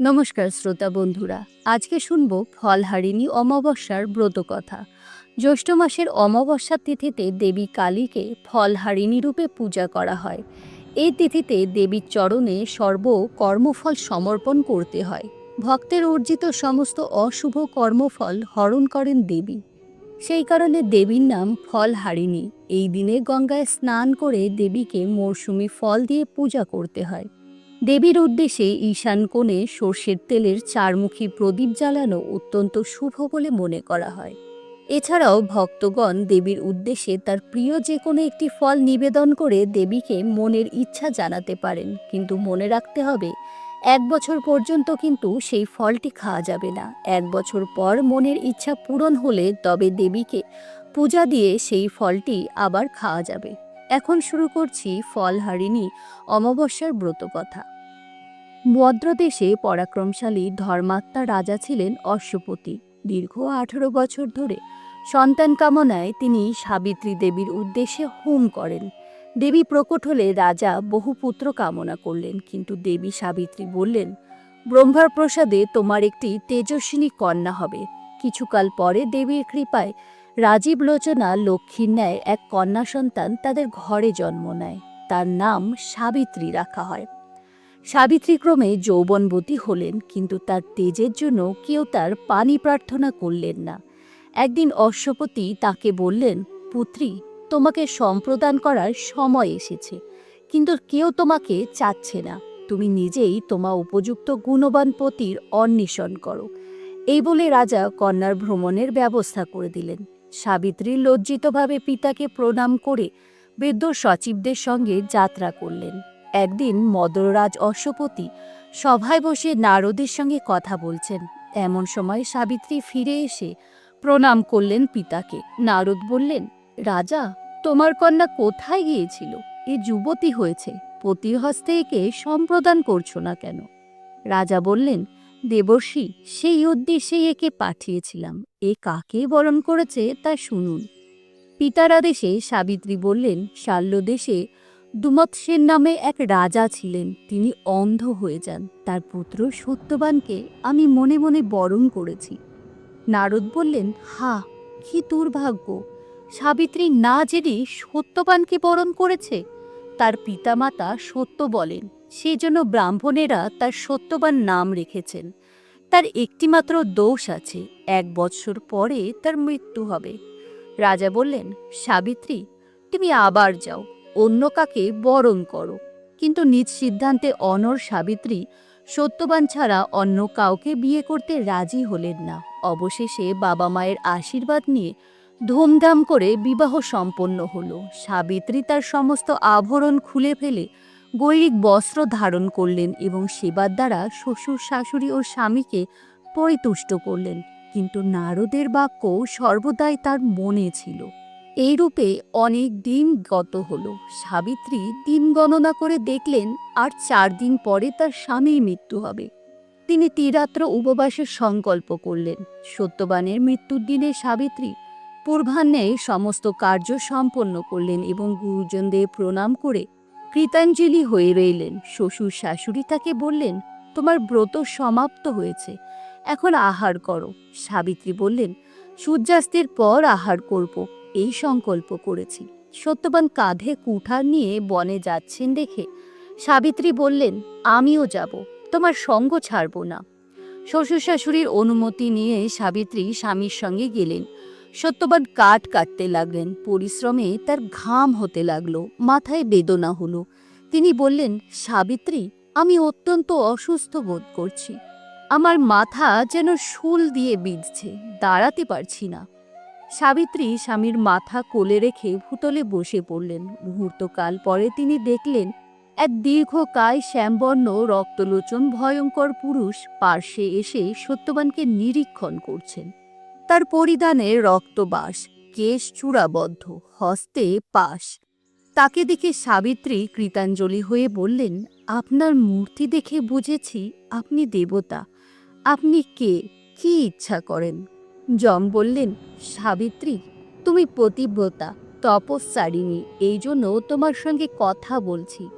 নমস্কার শ্রোতা বন্ধুরা, আজকে শুনব ফলহারিণী অমাবস্যার ব্রত কথা। জ্যৈষ্ঠ মাসের অমাবস্যার তিথিতে দেবী কালীকে ফলহারিণী রূপে পূজা করা হয়। এই তিথিতে দেবীর চরণে সর্ব কর্মফল সমর্পণ করতে হয়। ভক্তের অর্জিত সমস্ত অশুভ কর্মফল হরণ করেন দেবী। সেই কারণে দেবীর নাম ফলহারিণী। এই দিনে গঙ্গায় স্নান করে দেবীকে মরশুমি ফল দিয়ে পূজা করতে হয়। দেবীর উদ্দেশ্যে ঈশান কোণে সর্ষের তেলের চারমুখী প্রদীপ জ্বালানো অত্যন্ত শুভ বলে মনে করা হয়। এছাড়াও ভক্তগণ দেবীর উদ্দেশ্যে তার প্রিয় যে কোনো একটি ফল নিবেদন করে দেবীকে মনের ইচ্ছা জানাতে পারেন। কিন্তু মনে রাখতে হবে, এক বছর পর্যন্ত কিন্তু সেই ফলটি খাওয়া যাবে না। এক বছর পর মনের ইচ্ছা পূরণ হলে তবে দেবীকে পূজা দিয়ে সেই ফলটি আবার খাওয়া যাবে। এখন শুরু করছি ফলহারিণী অমাবস্যার ব্রত কথা। মদ্রদেশে পরাক্রমশালী ধর্মাত্মা রাজা ছিলেন অশ্বপতি। দীর্ঘ আঠারো বছর ধরে সন্তান কামনায় তিনি সাবিত্রী দেবীর উদ্দেশ্যে হোম করেন। দেবী প্রকট হলে রাজা বহু পুত্র কামনা করলেন, কিন্তু দেবী সাবিত্রী বললেন, ব্রহ্মার প্রসাদে তোমার একটি তেজস্বিনী কন্যা হবে। কিছুকাল পরে দেবীর কৃপায় রাজীব লোচনা লক্ষ্মীর ন্যায় এক কন্যা সন্তান তাদের ঘরে জন্ম নেয়। তার নাম সাবিত্রী রাখা হয়। সাবিত্রী ক্রমে যৌবনবতী হলেন, কিন্তু তার তেজের জন্য কেউ তার পানি প্রার্থনা করলেন না। একদিন অশ্বপতি তাকে বললেন, পুত্রী, তোমাকে সম্প্রদান করার সময় এসেছে, কিন্তু কেউ তোমাকে চাচ্ছে না। তুমি নিজেই তোমা উপযুক্ত গুণবান পতির অন্বেষণ করো। এই বলে রাজা কন্যার ভ্রমণের ব্যবস্থা করে দিলেন। সাবিত্রী লজ্জিতভাবে পিতাকে প্রণাম করে বৃদ্ধ সচিবদের সঙ্গে যাত্রা করলেন। একদিন মদরাজ অশ্বপতি সভায় বসে নারদের সঙ্গে কথা বলছেন। এমন সময় সাবিত্রী ফিরে এসে প্রণাম করলেন পিতাকে। নারদ বললেন, রাজা, তোমার কন্যা কোথায় গিয়েছিল? এ যুবতী হয়েছে। পতির হস্তে একে সম্প্রদান করছ না কেন? রাজা বললেন দেবর্ষি, সেই উদ্দেশ্যেই একে পাঠিয়েছিলাম। এ কাকে বরণ করেছে তা শুনুন। পিতার আদেশে সাবিত্রী বললেন শাল্যদেশে দুমৎসের নামে এক রাজা ছিলেন। তিনি অন্ধ হয়ে যান। তার পুত্র সত্যবানকে আমি মনে মনে বরণ করেছি। নারদ বললেন, হা, কি দুর্ভাগ্য! সাবিত্রী না জেনে সত্যবানকে বরণ করেছে? তার পিতামাতা সত্য বলেন। সেই জন্য ব্রাহ্মণেরা তার সত্যবান নাম রেখেছেন। তার একটিমাত্র দোষ আছে, এক বৎসর পরে তার মৃত্যু হবে। রাজা বললেন, সাবিত্রী, তুমি আবার যাও, অন্য কাকে বরণ করো। কিন্তু নিজ সিদ্ধান্তে অনর সাবিত্রী সত্যবান ছাড়া অন্য কাউকে বিয়ে করতে রাজি হলেন না। অবশেষে বাবা মায়ের আশীর্বাদ নিয়ে ধুমধাম করে বিবাহ সম্পন্ন হল। সাবিত্রী তার সমস্ত আভরণ খুলে ফেলে গৈরিক বস্ত্র ধারণ করলেন এবং সেবার দ্বারা শ্বশুর, শাশুড়ি ও স্বামীকে পরিতুষ্ট করলেন। কিন্তু নারদের বাক্য সর্বদাই তার মনে ছিল। এই রূপে অনেক দিন গত হলো। সাবিত্রী দিন গণনা করে দেখলেন, আর চার দিন পরে তার স্বামীর মৃত্যু হবে। তিনি তিরাত্র উপবাসের সংকল্প করলেন। সত্যবানের মৃত্যুর দিনে সাবিত্রী পূর্বাহ্নে সমস্ত কার্য সম্পন্ন করলেন এবং গুরুজনদের প্রণাম করে কৃতাঞ্জলি হয়ে রইলেন। শ্বশুর শাশুড়ি তাকে বললেন, তোমার ব্রত সমাপ্ত হয়েছে, এখন আহার করো। সাবিত্রী বললেন, সূর্যাস্তের পর আহার করব, এই সংকল্প করেছি। সত্যবান কাঁধে কুঠার নিয়ে বনে যাচ্ছেন দেখে সাবিত্রী বললেন, আমিও যাব, তোমার সঙ্গ ছাড়ব না। শ্বশুর শাশুড়ির অনুমতি নিয়ে সাবিত্রী স্বামীর সঙ্গে গেলেন। সত্যবান কাঠ কাটতে লাগলেন, পরিশ্রমে তার ঘাম হতে লাগল, মাথায় বেদনা হলো। তিনি বললেন, সাবিত্রী, আমি অত্যন্ত অসুস্থ বোধ করছি। আমার মাথা যেন শুল দিয়ে বিঁধছে, দাঁড়াতে পারছি না। সাবিত্রী স্বামীর মাথা কোলে রেখে ভূতলে বসে পড়লেন। মুহূর্তকাল পরে তিনি দেখলেন, এক দীর্ঘকায় শ্যামবর্ণ রক্তলোচন ভয়ঙ্কর পুরুষ পার্শ্বে এসে সত্যবানকে নিরীক্ষণ করছেন। তার পরিধানে রক্তবাস, কেশ চূড়াবদ্ধ, হস্তে পাশ। তাকে দেখে সাবিত্রী কৃতাঞ্জলি হয়ে বললেন, আপনার মূর্তি দেখে বুঝেছি আপনি দেবতা। আপনি কে? কি ইচ্ছা করেন? যম বললেন, সাবিত্রী, তুমি প্রতিব্রতা তপস্যারিণী, এই জন্য তোমার সঙ্গে কথা বলছি।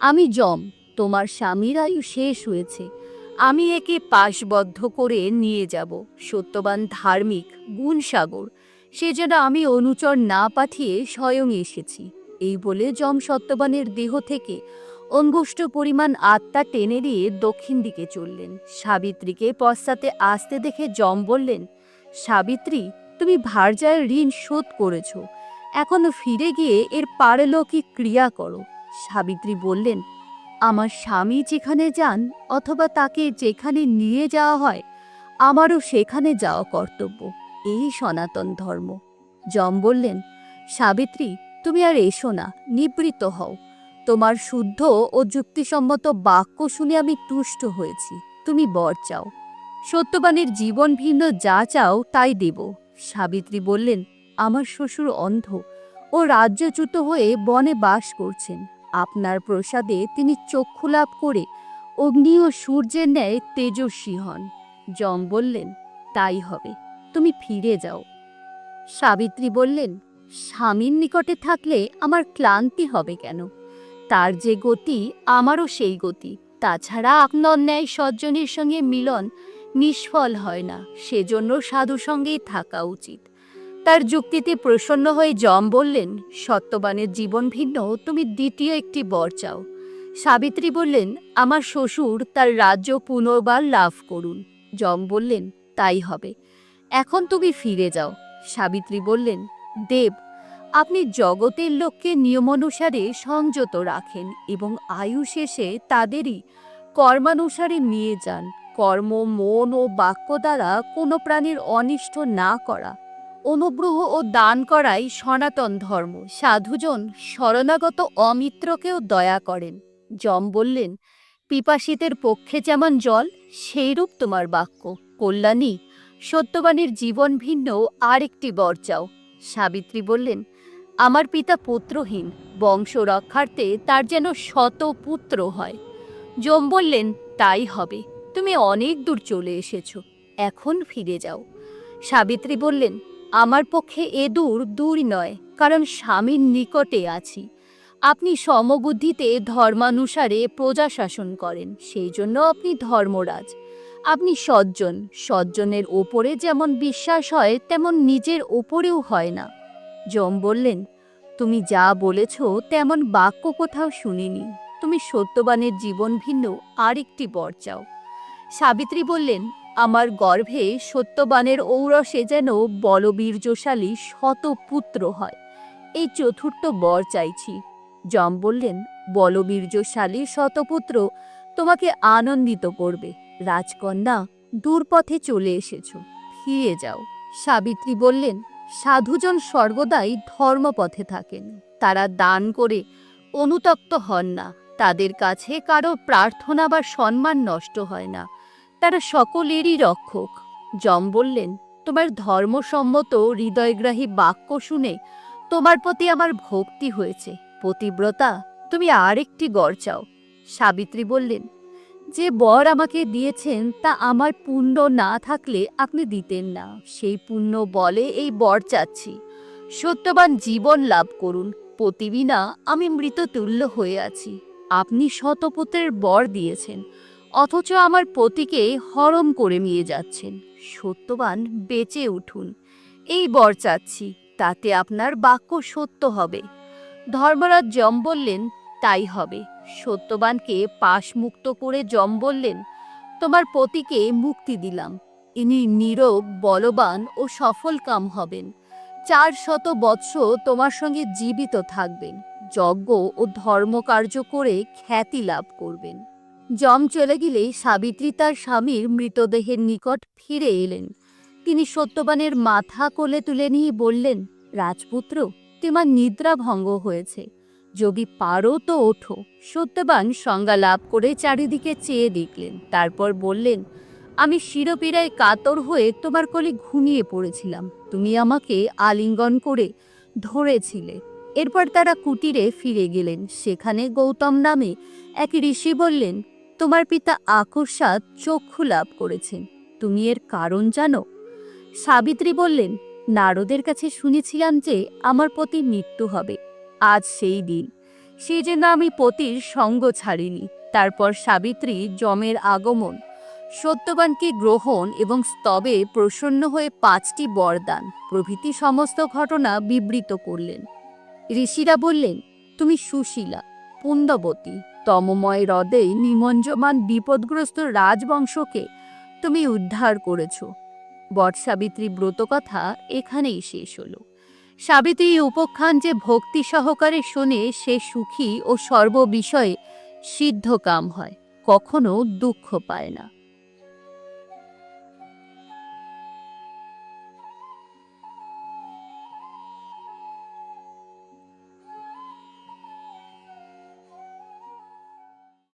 আমি যম, তোমার স্বামীর আয়ু শেষ হয়েছে। আমি একে পাশবদ্ধ করে নিয়ে যাব। সত্যবান ধার্মিক গুণসাগর, সে যেন আমি অনুচর না পাঠিয়ে স্বয়ং এসেছি। এই বলে যম সত্যবানের দেহ থেকে অঙ্গুষ্ঠ পরিমাণ আত্মা টেনে দিয়ে দক্ষিণ দিকে চললেন। সাবিত্রীকে পশ্চাতে আসতে দেখে যম বললেন, সাবিত্রী, তুমি ভারজায়ের ঋণ শোধ করেছ। এখনও ফিরে গিয়ে এর পারলৌকিক ক্রিয়া করো। সাবিত্রী বললেন আমার স্বামী যেখানে যান অথবা তাকে যেখানে নিয়ে যাওয়া হয়, আমারও সেখানে যাওয়া কর্তব্য। এই সনাতন ধর্ম। যম বললেন, সাবিত্রী, তুমি আর এসো না নিবৃত্ত হও। তোমার শুদ্ধ ও যুক্তিসম্মত বাক্য শুনে আমি তুষ্ট হয়েছি। তুমি বর চাও। সত্যবানের জীবন ভিন্ন যা চাও তাই দেব। সাবিত্রী বললেন, আমার শ্বশুর অন্ধ ও রাজ্যচ্যুত হয়ে বনে বাস করছেন। আপনার প্রসাদে তিনি চক্ষু লাভ করে অগ্নি ও সূর্যের ন্যায় তেজস্বী হন। যম বললেন, তাই হবে, তুমি ফিরে যাও। সাবিত্রী বললেন, স্বামীর নিকটে থাকলে আমার ক্লান্তি হবে কেন? তার যে গতি, আমারও সেই গতি। তাছাড়া আপনার ন্যায় সজ্জনের সঙ্গে মিলন নিষ্ফল হয় না। সেজন্য সাধু সঙ্গেই থাকা উচিত। তার যুক্তিতে প্রসন্ন হয়ে যম বললেন, সত্যবানের জীবন ভিন্ন, তুমি দ্বিতীয় একটি বর চাও। সাবিত্রী বললেন, আমার শ্বশুর তার রাজ্য পুনর্বার লাভ করুন। যম বললেন, তাই হবে। এখন তুমি ফিরে যাও। সাবিত্রী বললেন, দেব, আপনি জগতের লোককে নিয়মানুসারে সংযত রাখেন এবং আয়ু শেষে তাদেরই কর্মানুসারে নিয়ে যান। কর্ম, মন ও বাক্য দ্বারা কোনো প্রাণীর অনিষ্ট না করা। অনুগ্রহ ও দান করাই সনাতন ধর্ম। সাধুজন শরণাগত অমিত্রকেও দয়া করেন। যম বললেন, পিপাসিতের পক্ষে যেমন জল, সেইরূপ তোমার বাক্য। কল্যাণী, সত্যবাণীর জীবন ভিন্ন আরেকটি বর চাও। সাবিত্রী বললেন, আমার পিতা পুত্রহীন, বংশ রক্ষার্থে তার যেন শত পুত্র হয়। যম বললেন, তাই হবে, তুমি অনেক দূর চলে এসেছ, এখন ফিরে যাও। সাবিত্রী বললেন আমার পক্ষে এ দূর দূর নয়, কারণ স্বামীর নিকটে আছি। আপনি সমবুদ্ধিতে ধর্মানুসারে প্রজা শাসন করেন, সেই জন্য আপনি ধর্মরাজ। আপনি সজ্জন, সজ্জনের ওপরে যেমন বিশ্বাস হয়, তেমন নিজের ওপরেও হয় না। যম বললেন, তুমি যা বলেছ, তেমন বাক্য কোথাও শুনিনি। তুমি সত্যবানের জীবন ভিন্ন, আরেকটি বর চাও। সাবিত্রী বললেন আমার গর্ভে সত্যবানের ঔরসে যেন বলবীর্যশালী শত পুত্র হয়। এই চতুর্থ বর চাইছি। যম বললেন, বলবীর্যশালী শতপুত্র তোমাকে আনন্দিত করবে। রাজকন্যা, দূরপথে চলে এসেছ, ফিরে যাও। সাবিত্রী বললেন, সাধুজন সর্বদাই ধর্মপথে থাকেন। তারা দান করে অনুতপ্ত হন না। তাদের কাছে কারও প্রার্থনা বা সম্মান নষ্ট হয় না। তারা সকলেরই রক্ষক। যম বললেন, তোমার ধর্মসম্মত হৃদয়গ্রাহী বাক্য শুনে তোমার প্রতি আমার ভক্তি হয়েছে। পতিব্রতা, তুমি আরেকটি গড় চাও। সাবিত্রী বললেন, যে বর আমাকে দিয়েছেন তা আমার পুণ্য না থাকলে আপনি দিতেন না। সেই পুণ্য বলে এই বর চাচ্ছি। সত্যবান জীবন লাভ করুন। পতিবিনা আমি মৃততুল্য হয়ে আছি। আপনি শতপুত্রের বর দিয়েছেন। অথচ আমার পতিকে হরম করে নিয়ে যাচ্ছেন। সত্যবান, বেঁচে উঠুন। এই বর চাচ্ছি, তাতে আপনার বাক্য সত্য হবে। ধর্মরাজ যম বললেন, তাই হবে। সত্যবানকে পাশমুক্ত করে যম বললেন, তোমার পতিকে মুক্তি দিলাম। ইনি নীরব, বলবান ও সফল কাম হবেন। চার শত বৎস তোমার সঙ্গে জীবিত থাকবেন। যজ্ঞ ও ধর্মকার্য করে খ্যাতি লাভ করবেন। যম চলে গেলে সাবিত্রী তার স্বামীর মৃতদেহের নিকট ফিরে এলেন। তিনি সত্যবানের মাথা কোলে তুলে নিয়ে বললেন, রাজপুত্র, তোমার নিদ্রা ভঙ্গ হয়েছে। যদি পারো তো ওঠো। সত্যবান সংজ্ঞা লাভ করে চারিদিকে চেয়ে দেখলেন। তারপর বললেন, আমি শিরপীড়ায় কাতর হয়ে তোমার কোলে ঘুমিয়ে পড়েছিলাম। তুমি আমাকে আলিঙ্গন করে ধরেছিলে। এরপর তারা কুটিরে ফিরে গেলেন। সেখানে গৌতম নামে এক ঋষি বললেন তোমার পিতা আকস্মাৎ চক্ষু লাভ করেছেন। তুমি এর কারণ জানো? সাবিত্রী বললেন, নারদের কাছে শুনেছিলাম যে আমার পতি মৃত্যু হবে। আজ সেই দিন। সেই জন্য আমি পতির সঙ্গ ছাড়িনি। তারপর সাবিত্রী যমের আগমন, সত্যবানকে গ্রহণ এবং স্তবে প্রসন্ন হয়ে পাঁচটি বরদান, প্রভৃতি সমস্ত ঘটনা বিবৃত করলেন। ঋষিরা বললেন, তুমি সুশীলা, পুণ্ডবতী তমময় হ্রদে নিমঞ্জমান বিপদগ্রস্ত রাজবংশকে তুমি উদ্ধার করেছ। বট বটসাবিত্রী ব্রতকথা এখানেই শেষ হল। সাবিত্রী উপখ্যান যে ভক্তি সহকারে শোনে সে সুখী ও সর্ববিষয়ে সিদ্ধকাম হয়, কখনো দুঃখ পায় না।